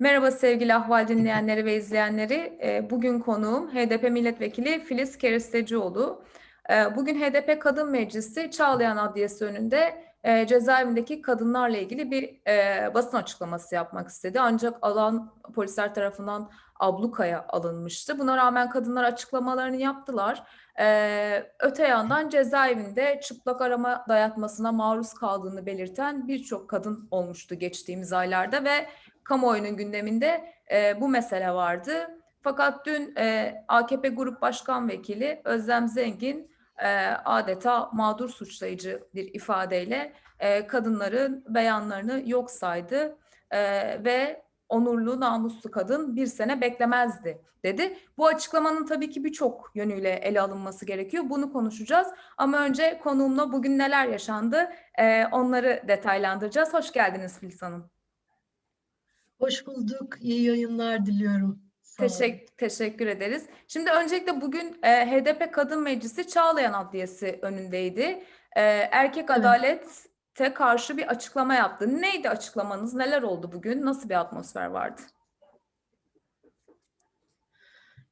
Merhaba sevgili Ahval dinleyenleri ve izleyenleri. Ee, Bugün konuğum HDP Milletvekili Filiz Kerestecioğlu. Ee, Bugün HDP Kadın Meclisi Çağlayan Adliyesi önünde e, cezaevindeki kadınlarla ilgili bir e, basın açıklaması yapmak istedi. Ancak alan polisler tarafından ablukaya alınmıştı. Buna rağmen kadınlar açıklamalarını yaptılar. Ee, Öte yandan cezaevinde çıplak arama dayatmasına maruz kaldığını belirten birçok kadın olmuştu geçtiğimiz aylarda ve kamuoyunun gündeminde e, bu mesele vardı. Fakat dün e, AKP Grup Başkan Vekili Özlem Zengin e, adeta mağdur suçlayıcı bir ifadeyle e, kadınların beyanlarını yok saydı e, ve onurlu, namuslu kadın bir sene beklemezdi dedi. Bu açıklamanın tabii ki birçok yönüyle ele alınması gerekiyor. Bunu konuşacağız. Ama önce konuğumla bugün neler yaşandı e, onları detaylandıracağız. Hoş geldiniz Filiz Hanım. Hoş bulduk. İyi yayınlar diliyorum. Sağ olun. Teşekkür, teşekkür ederiz. Şimdi öncelikle bugün e, HDP Kadın Meclisi Çağlayan Adliyesi önündeydi. E, erkek Evet. adalete karşı bir açıklama yaptı. Neydi açıklamanız? Neler oldu bugün? Nasıl bir atmosfer vardı?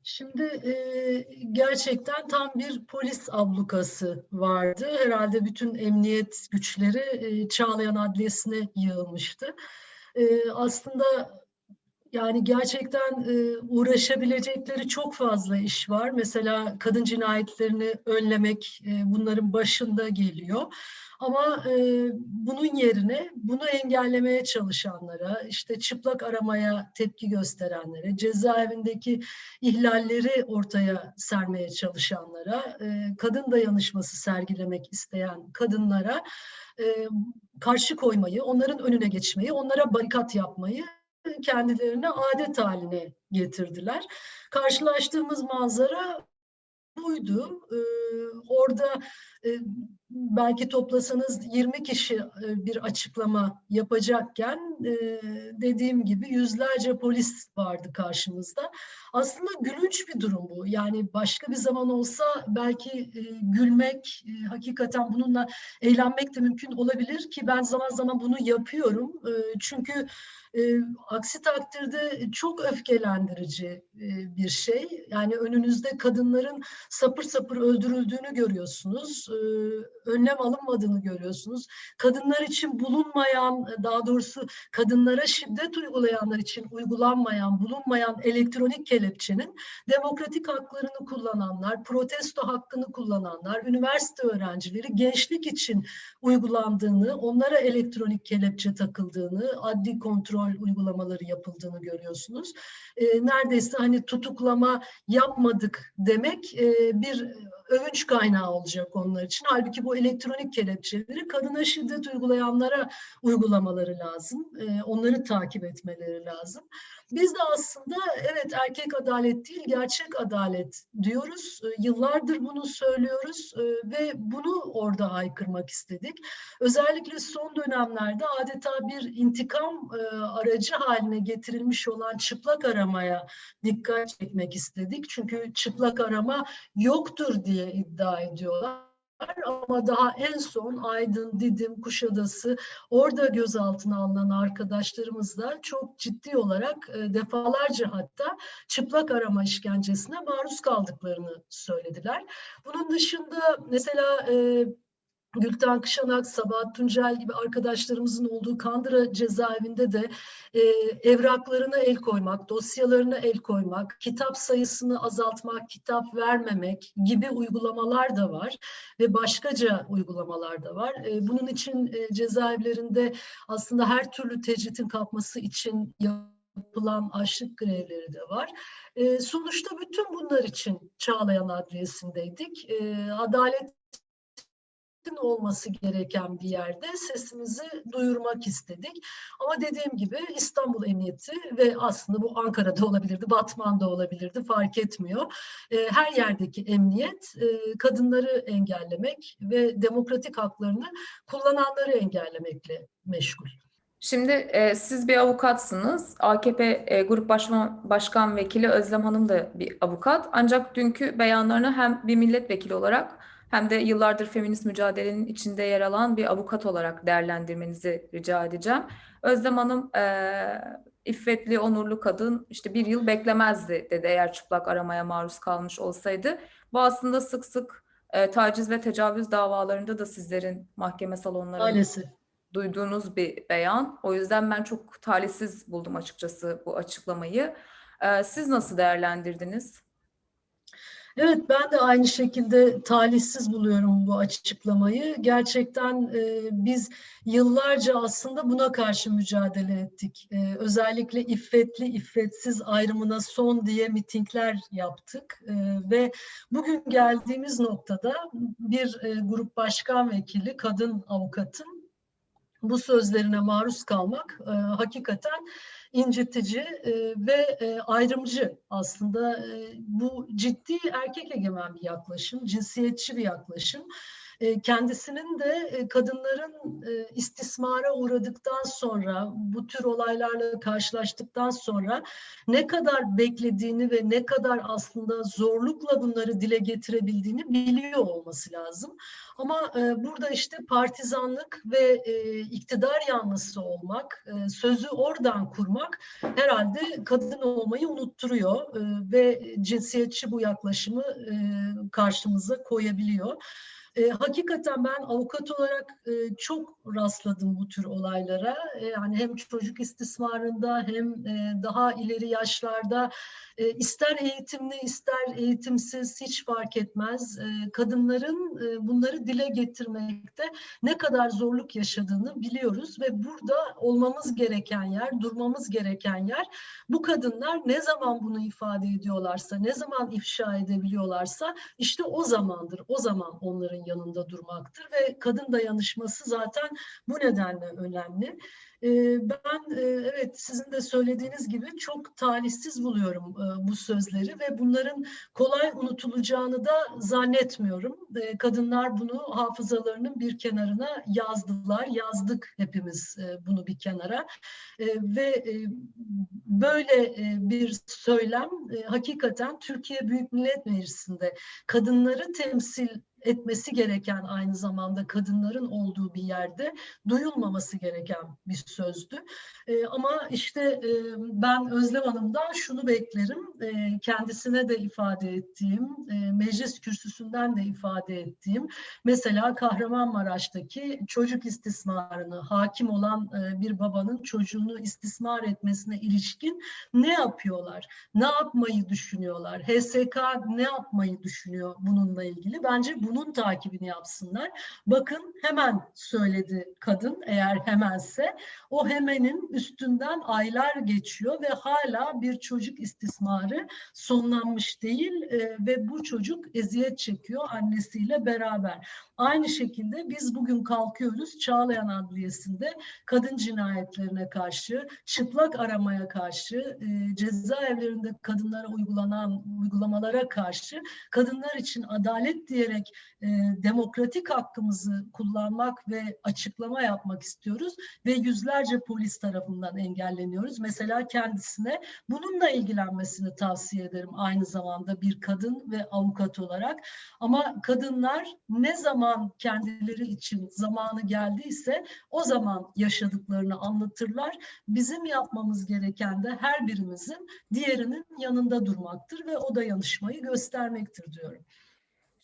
Şimdi e, gerçekten tam bir polis ablukası vardı. Herhalde bütün emniyet güçleri e, Çağlayan Adliyesi'ne yığılmıştı. Aslında yani gerçekten e, uğraşabilecekleri çok fazla iş var. Mesela kadın cinayetlerini önlemek e, bunların başında geliyor. Ama e, bunun yerine bunu engellemeye çalışanlara, işte çıplak aramaya tepki gösterenlere, cezaevindeki ihlalleri ortaya sermeye çalışanlara, e, kadın dayanışması sergilemek isteyen kadınlara e, karşı koymayı, onların önüne geçmeyi, onlara barikat yapmayı kendilerine adet haline getirdiler. Karşılaştığımız manzara buydu. Ee, orada belki toplasanız 20 kişi e, bir açıklama yapacakken e, dediğim gibi yüzlerce polis vardı karşımızda. Aslında gülünç bir durum bu. Yani başka bir zaman olsa belki e, gülmek, e, hakikaten bununla eğlenmek de mümkün olabilir ki ben zaman zaman bunu yapıyorum. E, çünkü e, aksi takdirde çok öfkelendirici e, bir şey. Yani önünüzde kadınların sapır sapır öldürüldüğünü görüyorsunuz. E, önlem alınmadığını görüyorsunuz. Kadınlar için bulunmayan, daha doğrusu kadınlara şiddet uygulayanlar için uygulanmayan, bulunmayan elektronik kelepçenin demokratik haklarını kullananlar, protesto hakkını kullananlar, üniversite öğrencileri gençlik için uygulandığını, onlara elektronik kelepçe takıldığını, adli kontrol uygulamaları yapıldığını görüyorsunuz. E, neredeyse hani tutuklama yapmadık demek e, bir övünç kaynağı olacak onlar için. Halbuki bu elektronik kelepçeleri kadına şiddet uygulayanlara uygulamaları lazım. E, onları takip etmeleri lazım. Biz de aslında evet erkek adalet değil gerçek adalet diyoruz. E, yıllardır bunu söylüyoruz e, ve bunu orada haykırmak istedik. Özellikle son dönemlerde adeta bir intikam e, aracı haline getirilmiş olan çıplak aramaya dikkat çekmek istedik. Çünkü çıplak arama yoktur diye iddia ediyorlar ama daha en son Aydın, Didim, Kuşadası orada gözaltına alınan arkadaşlarımız da çok ciddi olarak e, defalarca hatta çıplak arama işkencesine maruz kaldıklarını söylediler. Bunun dışında mesela e, Gülten Kışanak, Sabahat Tuncel gibi arkadaşlarımızın olduğu Kandıra cezaevinde de e, evraklarına el koymak, dosyalarına el koymak, kitap sayısını azaltmak, kitap vermemek gibi uygulamalar da var ve başkaca uygulamalar da var. E, bunun için e, cezaevlerinde aslında her türlü tecritin kalkması için yapılan açlık grevleri de var. E, sonuçta bütün bunlar için Çağlayan Adliyesi'ndeydik. E, adalet olması gereken bir yerde sesimizi duyurmak istedik. Ama dediğim gibi İstanbul Emniyeti ve aslında bu Ankara'da olabilirdi, Batman'da olabilirdi fark etmiyor. E, her yerdeki emniyet e, kadınları engellemek ve demokratik haklarını kullananları engellemekle meşgul. Şimdi e, siz bir avukatsınız. AKP e, Grup Başkan, Başkan Vekili Özlem Hanım da bir avukat. Ancak dünkü beyanlarını hem bir milletvekili olarak hem de yıllardır feminist mücadelenin içinde yer alan bir avukat olarak değerlendirmenizi rica edeceğim. Özlem Hanım e, iffetli, onurlu kadın işte bir yıl beklemezdi dedi eğer çıplak aramaya maruz kalmış olsaydı. Bu aslında sık sık e, taciz ve tecavüz davalarında da sizlerin mahkeme salonlarında Maalesef. duyduğunuz bir beyan. O yüzden ben çok talihsiz buldum açıkçası bu açıklamayı. E, siz nasıl değerlendirdiniz? Evet, ben de aynı şekilde talihsiz buluyorum bu açıklamayı. Gerçekten e, biz yıllarca aslında buna karşı mücadele ettik. E, özellikle iffetli, iffetsiz ayrımına son diye mitingler yaptık. E, ve bugün geldiğimiz noktada bir e, grup başkan vekili, kadın avukatın bu sözlerine maruz kalmak e, hakikaten incitici e, ve e, ayrımcı aslında e, bu ciddi erkek egemen bir yaklaşım, cinsiyetçi bir yaklaşım. E, kendisinin de e, kadınların e, istismara uğradıktan sonra, bu tür olaylarla karşılaştıktan sonra ne kadar beklediğini ve ne kadar aslında zorlukla bunları dile getirebildiğini biliyor olması lazım. Ama e, burada işte partizanlık ve iktidar yanlısı olmak, sözü oradan kurmak herhalde kadın olmayı unutturuyor ve cinsiyetçi bu yaklaşımı karşımıza koyabiliyor. E, hakikaten ben avukat olarak e, çok rastladım bu tür olaylara. E, yani hem çocuk istismarında hem e, daha ileri yaşlarda e, ister eğitimli ister eğitimsiz hiç fark etmez. E, kadınların e, bunları dile getirmekte ne kadar zorluk yaşadığını biliyoruz ve burada olmamız gereken yer, durmamız gereken yer bu kadınlar ne zaman bunu ifade ediyorlarsa, ne zaman ifşa edebiliyorlarsa işte o zamandır. O zaman onların yanında durmaktır ve kadın dayanışması zaten bu nedenle önemli. Ben evet sizin de söylediğiniz gibi çok talihsiz buluyorum bu sözleri ve bunların kolay unutulacağını da zannetmiyorum. Kadınlar bunu hafızalarının bir kenarına yazdılar, yazdık hepimiz bunu bir kenara ve böyle bir söylem hakikaten Türkiye Büyük Millet Meclisi'nde kadınları temsil etmesi gereken aynı zamanda kadınların olduğu bir yerde duyulmaması gereken bir sözdü. E, ama işte e, ben Özlem Hanım'dan şunu beklerim. E, kendisine de ifade ettiğim, e, meclis kürsüsünden de ifade ettiğim, mesela Kahramanmaraş'taki çocuk istismarını hakim olan e, bir babanın çocuğunu istismar etmesine ilişkin ne yapıyorlar? Ne yapmayı düşünüyorlar? HSK ne yapmayı düşünüyor bununla ilgili? Bence bunun takibini yapsınlar. Bakın hemen söyledi kadın eğer hemense. O hemenin üstünden aylar geçiyor ve hala bir çocuk istismarı sonlanmış değil e, ve bu çocuk eziyet çekiyor annesiyle beraber. Aynı şekilde biz bugün kalkıyoruz Çağlayan Adliyesi'nde kadın cinayetlerine karşı, çıplak aramaya karşı, e, cezaevlerinde kadınlara uygulanan uygulamalara karşı kadınlar için adalet diyerek e, demokratik hakkımızı kullanmak ve açıklama yapmak istiyoruz ve yüzlerce polis tarafından engelleniyoruz. Mesela kendisine bununla ilgilenmesini tavsiye ederim aynı zamanda bir kadın ve avukat olarak. Ama kadınlar ne zaman kendileri için zamanı geldiyse o zaman yaşadıklarını anlatırlar. Bizim yapmamız gereken de her birimizin diğerinin yanında durmaktır ve o dayanışmayı göstermektir diyorum.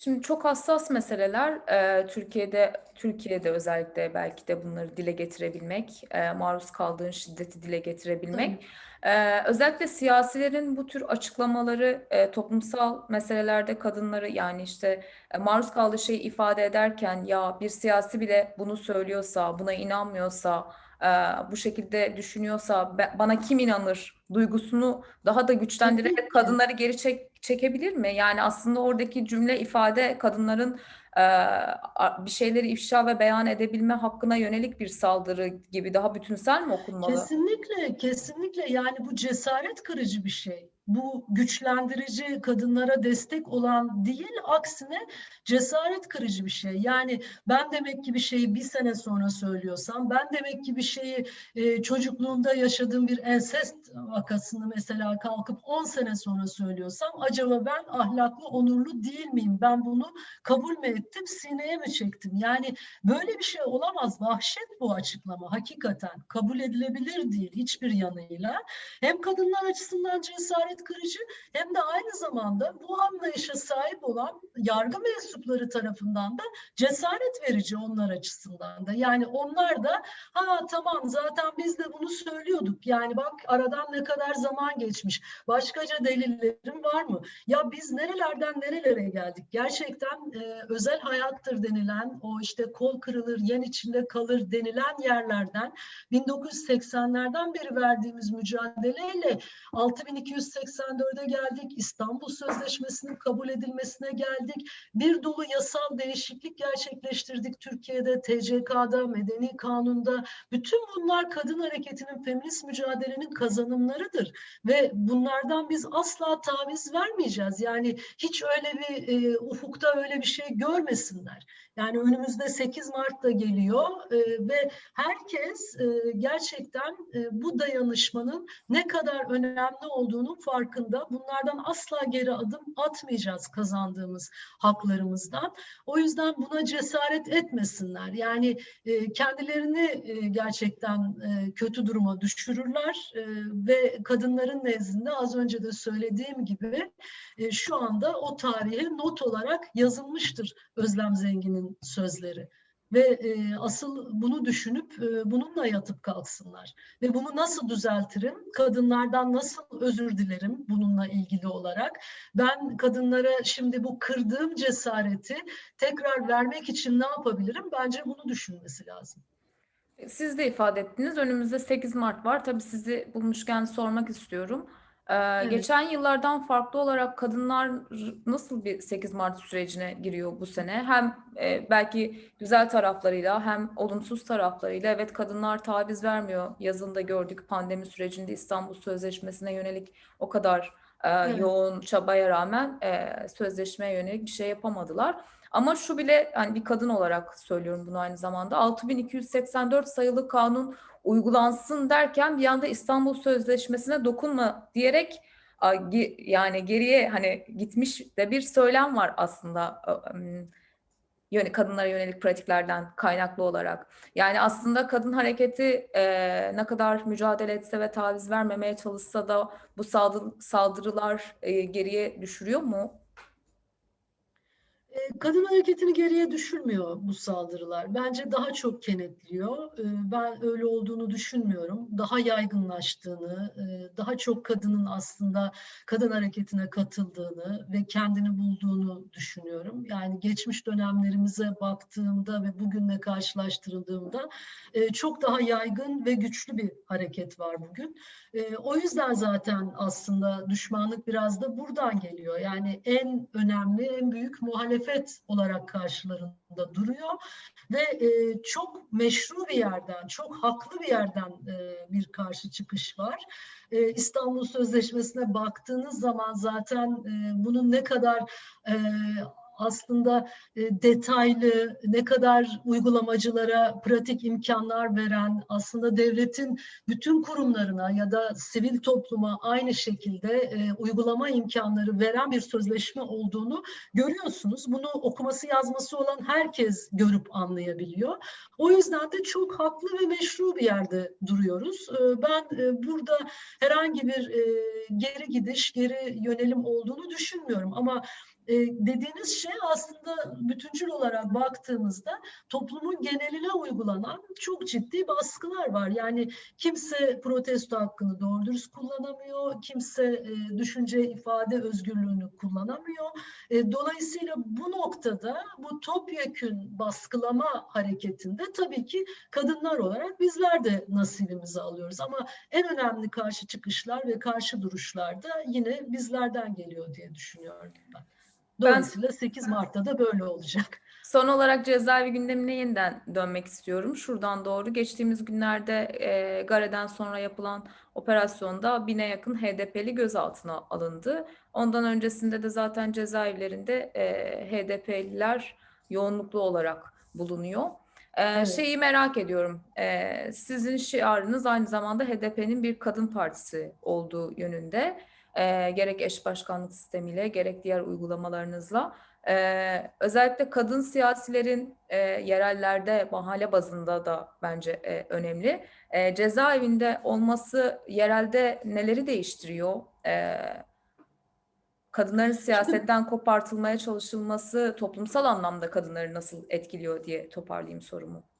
Şimdi çok hassas meseleler e, Türkiye'de Türkiye'de özellikle belki de bunları dile getirebilmek, e, maruz kaldığın şiddeti dile getirebilmek. E, özellikle siyasilerin bu tür açıklamaları e, toplumsal meselelerde kadınları yani işte e, maruz kaldığı şeyi ifade ederken ya bir siyasi bile bunu söylüyorsa, buna inanmıyorsa, e, bu şekilde düşünüyorsa bana kim inanır duygusunu daha da güçlendirerek kadınları geri çek, çekebilir mi? Yani aslında oradaki cümle ifade kadınların e, bir şeyleri ifşa ve beyan edebilme hakkına yönelik bir saldırı gibi daha bütünsel mi okunmalı? Kesinlikle, kesinlikle yani bu cesaret kırıcı bir şey. Bu güçlendirici kadınlara destek olan değil aksine cesaret kırıcı bir şey. Yani ben demek ki bir şeyi bir sene sonra söylüyorsam ben demek ki bir şeyi e, çocukluğumda yaşadığım bir ensest vakasını mesela kalkıp 10 sene sonra söylüyorsam acaba ben ahlaklı onurlu değil miyim? Ben bunu kabul mü ettim sineye mi çektim? Yani böyle bir şey olamaz. Vahşet bu açıklama hakikaten kabul edilebilir değil hiçbir yanıyla. Hem kadınlar açısından cesaret kırıcı hem de aynı zamanda bu anlayışa sahip olan yargı mensupları tarafından da cesaret verici onlar açısından da. Yani onlar da ha tamam zaten biz de bunu söylüyorduk. Yani bak aradan ne kadar zaman geçmiş. Başkaca delillerim var mı? Ya biz nerelerden nerelere geldik? Gerçekten e, özel hayattır denilen o işte kol kırılır yen içinde kalır denilen yerlerden 1980'lerden beri verdiğimiz mücadeleyle 6284'e geldik. İstanbul Sözleşmesi'nin kabul edilmesine geldik. Bir dolu yasal değişiklik gerçekleştirdik Türkiye'de, TCK'da, Medeni Kanun'da. Bütün bunlar kadın hareketinin, feminist mücadelenin kazanımlarıdır. Ve bunlardan biz asla taviz vermeyeceğiz. Yani hiç öyle bir e, ufukta öyle bir şey görmesinler. Yani önümüzde 8 Mart'ta geliyor e, ve herkes e, gerçekten e, bu dayanışmanın ne kadar önemli olduğunun farkında. Bunlardan asla geri adım atmayacağız kazandığımız haklarımızdan. O yüzden buna cesaret etmesinler. Yani e, kendilerini e, gerçekten e, kötü duruma düşürürler e, ve kadınların nezdinde az önce de söylediğim gibi e, şu anda o tarihe not olarak yazılmıştır Özlem Zengin'in sözleri. Ve e, asıl bunu düşünüp e, bununla yatıp kalksınlar. Ve bunu nasıl düzeltirim? Kadınlardan nasıl özür dilerim bununla ilgili olarak? Ben kadınlara şimdi bu kırdığım cesareti tekrar vermek için ne yapabilirim? Bence bunu düşünmesi lazım. Siz de ifade ettiniz. Önümüzde 8 Mart var. Tabii sizi bulmuşken sormak istiyorum. Ee, Geçen yıllardan farklı olarak kadınlar nasıl bir 8 Mart sürecine giriyor bu sene? Hem e, belki güzel taraflarıyla hem olumsuz taraflarıyla. Evet kadınlar taviz vermiyor. Yazında gördük pandemi sürecinde İstanbul Sözleşmesi'ne yönelik o kadar e, Evet. yoğun çabaya rağmen e, sözleşmeye yönelik bir şey yapamadılar. Ama şu bile hani bir kadın olarak söylüyorum bunu aynı zamanda 6284 sayılı kanun uygulansın derken bir anda İstanbul Sözleşmesi'ne dokunma diyerek yani geriye hani gitmiş de bir söylem var aslında yöne kadınlara yönelik pratiklerden kaynaklı olarak. Yani aslında kadın hareketi e, ne kadar mücadele etse ve taviz vermemeye çalışsa da bu saldı- saldırılar e, geriye düşürüyor mu? Kadın hareketini geriye düşürmüyor bu saldırılar. Bence daha çok kenetliyor. E, Ben öyle olduğunu düşünmüyorum. Daha yaygınlaştığını, e, daha çok kadının aslında kadın hareketine katıldığını ve kendini bulduğunu düşünüyorum. Yani geçmiş dönemlerimize baktığımda ve bugünle karşılaştırıldığımda e, çok daha yaygın ve güçlü bir hareket var bugün. E, O yüzden zaten aslında düşmanlık biraz da buradan geliyor. Yani en önemli, en büyük muhalefet olarak karşılarında duruyor ve e, çok meşru bir yerden, çok haklı bir yerden e, bir karşı çıkış var. E, İstanbul Sözleşmesi'ne baktığınız zaman zaten e, bunun ne kadar e, aslında e, detaylı, ne kadar uygulamacılara pratik imkanlar veren, aslında devletin bütün kurumlarına ya da sivil topluma aynı şekilde e, uygulama imkanları veren bir sözleşme olduğunu görüyorsunuz. Bunu okuması yazması olan herkes görüp anlayabiliyor. O yüzden de çok haklı ve meşru bir yerde duruyoruz. E, ben burada herhangi bir geri gidiş, geri yönelim olduğunu düşünmüyorum ama e, dediğiniz şey aslında bütüncül olarak baktığımızda toplumun geneline uygulanan çok ciddi baskılar var. Yani kimse protesto hakkını doğru dürüst kullanamıyor, kimse e, düşünce ifade özgürlüğünü kullanamıyor. E, dolayısıyla bu noktada bu topyekün baskılama hareketinde tabii ki kadınlar olarak bizler de nasibimizi alıyoruz. Ama en önemli karşı çıkışlar ve karşı duruşlar da yine bizlerden geliyor diye düşünüyorum ben. Dolayısıyla 8 Mart'ta da böyle olacak. Son olarak cezaevi gündemine yeniden dönmek istiyorum. Şuradan doğru. Geçtiğimiz günlerde e, Gare'den sonra yapılan operasyonda bine yakın HDP'li gözaltına alındı. Ondan öncesinde de zaten cezaevlerinde e, HDP'liler yoğunluklu olarak bulunuyor. E, Evet. Şeyi merak ediyorum. E, sizin şiarınız aynı zamanda HDP'nin bir kadın partisi olduğu yönünde. E, gerek eş başkanlık sistemiyle gerek diğer uygulamalarınızla. Ee, özellikle kadın siyasilerin e, yerellerde mahalle bazında da bence e, önemli. E, cezaevinde olması yerelde neleri değiştiriyor? E, kadınların siyasetten kopartılmaya çalışılması toplumsal anlamda kadınları nasıl etkiliyor diye toparlayayım sorumu.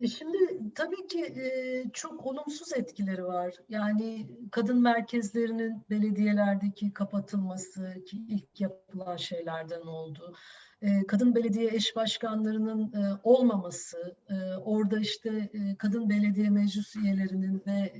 E Şimdi tabii ki e, çok olumsuz etkileri var. Yani kadın merkezlerinin belediyelerdeki kapatılması ki ilk yapılan şeylerden oldu. E, Kadın belediye eş başkanlarının e, olmaması, e, orada işte e, kadın belediye meclis üyelerinin ve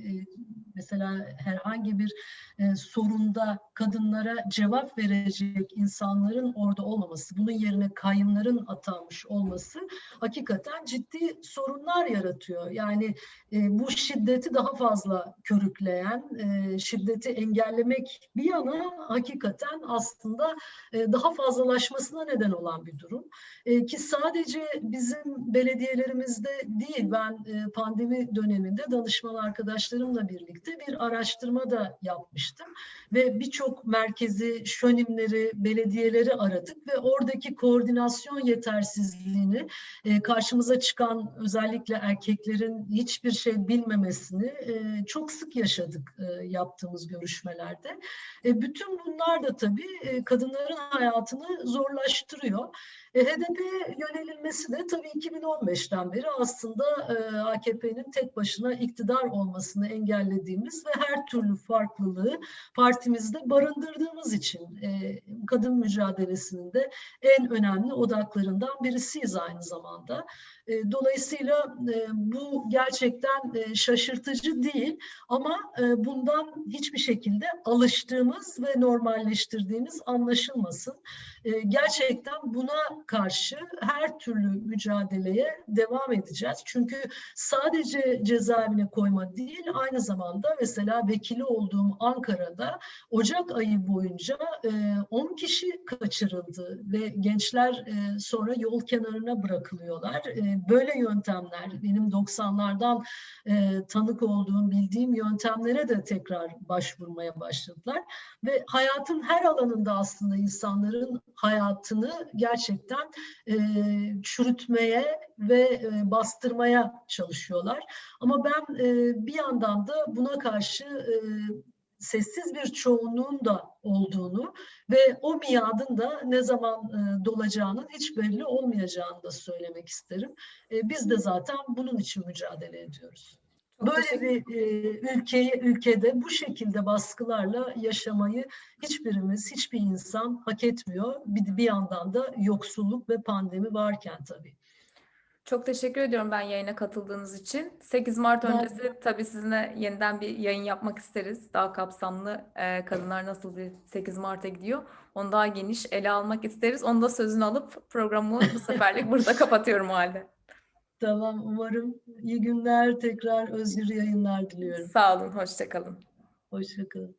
mesela herhangi bir e, sorunda kadınlara cevap verecek insanların orada olmaması, bunun yerine kayyımların atanmış olması hakikaten ciddi sorunlar yaratıyor. Yani e, bu şiddeti daha fazla körükleyen, e, şiddeti engellemek bir yana hakikaten aslında e, daha fazlalaşmasına neden olan bir durum. E, ki sadece bizim belediyelerimizde değil, ben e, pandemi döneminde danışman arkadaşlarımla birlikte bir araştırma da yapmıştım ve birçok merkezi, şönimleri, belediyeleri aradık ve oradaki koordinasyon yetersizliğini e, karşımıza çıkan özellikle erkeklerin hiçbir şey bilmemesini e, çok sık yaşadık e, yaptığımız görüşmelerde. Bütün bunlar da tabii kadınların hayatını zorlaştırıyor. E, HDP'ye yönelilmesi de tabii 2015'ten beri aslında e, AKP'nin tek başına iktidar olmasını engellediğimiz ve her türlü farklılığı partimizde barındırdığımız için e, kadın mücadelesinin de en önemli odaklarından birisiyiz aynı zamanda. Dolayısıyla bu gerçekten şaşırtıcı değil ama bundan hiçbir şekilde alıştığımız ve normalleştirdiğimiz anlaşılmasın. Gerçekten buna karşı her türlü mücadeleye devam edeceğiz. Çünkü sadece cezaevine koyma değil, aynı zamanda mesela vekili olduğum Ankara'da Ocak ayı boyunca e, 10 kişi kaçırıldı ve gençler e, sonra yol kenarına bırakılıyorlar. E, böyle yöntemler, benim 90'lardan e, tanık olduğum, bildiğim yöntemlere de tekrar başvurmaya başladılar. Ve hayatın her alanında aslında insanların hayatını gerçekten e, çürütmeye ve e, bastırmaya çalışıyorlar. Ama ben e, bir yandan da buna karşı e, sessiz bir çoğunluğun da olduğunu ve o miadın da ne zaman e, dolacağının hiç belli olmayacağını da söylemek isterim. E, biz de zaten bunun için mücadele ediyoruz. Çok Böyle bir e, ülkeyi ülkede bu şekilde baskılarla yaşamayı hiçbirimiz, hiçbir insan hak etmiyor. Bir, bir yandan da yoksulluk ve pandemi varken tabii. Çok teşekkür ediyorum ben yayına katıldığınız için. 8 Mart Ben- öncesi tabii sizinle yeniden bir yayın yapmak isteriz. Daha kapsamlı e, kadınlar nasıl bir 8 Mart'a gidiyor. Onu daha geniş ele almak isteriz. Onu da sözünü alıp programı bu seferlik burada kapatıyorum o halde. Tamam, umarım iyi günler, tekrar özgür yayınlar diliyorum. Sağ olun, hoşça kalın. Hoşçakalın.